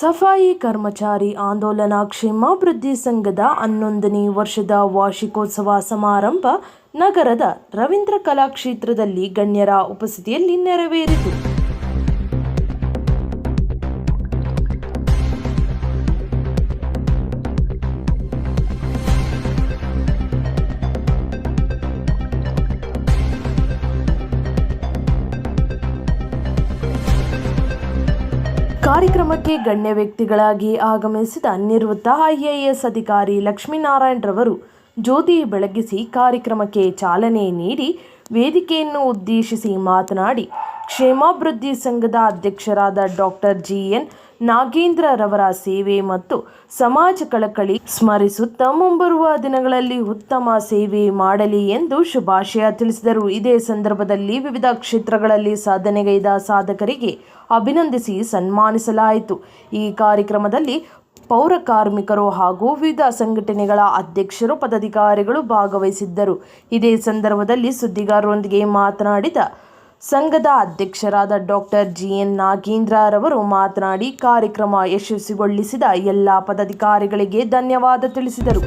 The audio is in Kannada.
ಸಫಾಯಿ ಕರ್ಮಚಾರಿ ಆಂದೋಲನ ಕ್ಷೇಮಾಭಿವೃದ್ಧಿ ಸಂಘದ ಹನ್ನೊಂದನೇ ವರ್ಷದ ವಾರ್ಷಿಕೋತ್ಸವ ಸಮಾರಂಭ ನಗರದ ರವೀಂದ್ರ ಕಲಾಕ್ಷೇತ್ರದಲ್ಲಿ ಗಣ್ಯರ ಉಪಸ್ಥಿತಿಯಲ್ಲಿ ನೆರವೇರಿತು. ಕಾರ್ಯಕ್ರಮಕ್ಕೆ ಗಣ್ಯ ವ್ಯಕ್ತಿಗಳಾಗಿ ಆಗಮಿಸಿದ ನಿವೃತ್ತ ಐಎಎಸ್ ಅಧಿಕಾರಿ ಲಕ್ಷ್ಮೀನಾರಾಯಣ್ ರವರು ಜ್ಯೋತಿ ಬೆಳಗಿಸಿ ಕಾರ್ಯಕ್ರಮಕ್ಕೆ ಚಾಲನೆ ನೀಡಿ ವೇದಿಕೆಯನ್ನು ಉದ್ದೇಶಿಸಿ ಮಾತನಾಡಿ ಕ್ಷೇಮಾಭಿವೃದ್ಧಿ ಸಂಘದ ಅಧ್ಯಕ್ಷರಾದ ಡಾಕ್ಟರ್ ಜಿ ಎನ್ ನಾಗೇಂದ್ರ ರವರ ಸೇವೆ ಮತ್ತು ಸಮಾಜ ಕಳಕಳಿ ಸ್ಮರಿಸುತ್ತಾ ಮುಂಬರುವ ದಿನಗಳಲ್ಲಿ ಉತ್ತಮ ಸೇವೆ ಮಾಡಲಿ ಎಂದು ಶುಭಾಶಯ ತಿಳಿಸಿದರು. ಇದೇ ಸಂದರ್ಭದಲ್ಲಿ ವಿವಿಧ ಕ್ಷೇತ್ರಗಳಲ್ಲಿ ಸಾಧನೆಗೈದ ಸಾಧಕರಿಗೆ ಅಭಿನಂದಿಸಿ ಸನ್ಮಾನಿಸಲಾಯಿತು. ಈ ಕಾರ್ಯಕ್ರಮದಲ್ಲಿ ಪೌರ ಕಾರ್ಮಿಕರು ಹಾಗೂ ವಿವಿಧ ಸಂಘಟನೆಗಳ ಅಧ್ಯಕ್ಷರು, ಪದಾಧಿಕಾರಿಗಳು ಭಾಗವಹಿಸಿದ್ದರು. ಇದೇ ಸಂದರ್ಭದಲ್ಲಿ ಸುದ್ದಿಗಾರರೊಂದಿಗೆ ಮಾತನಾಡಿದ ಸಂಘದ ಅಧ್ಯಕ್ಷರಾದ ಡಾಕ್ಟರ್ ಜಿ ಎನ್ ನಾಗೇಂದ್ರರವರು ಮಾತನಾಡಿ ಕಾರ್ಯಕ್ರಮ ಯಶಸ್ವಿಗೊಳಿಸಿದ ಎಲ್ಲ ಪದಾಧಿಕಾರಿಗಳಿಗೆ ಧನ್ಯವಾದ ತಿಳಿಸಿದರು.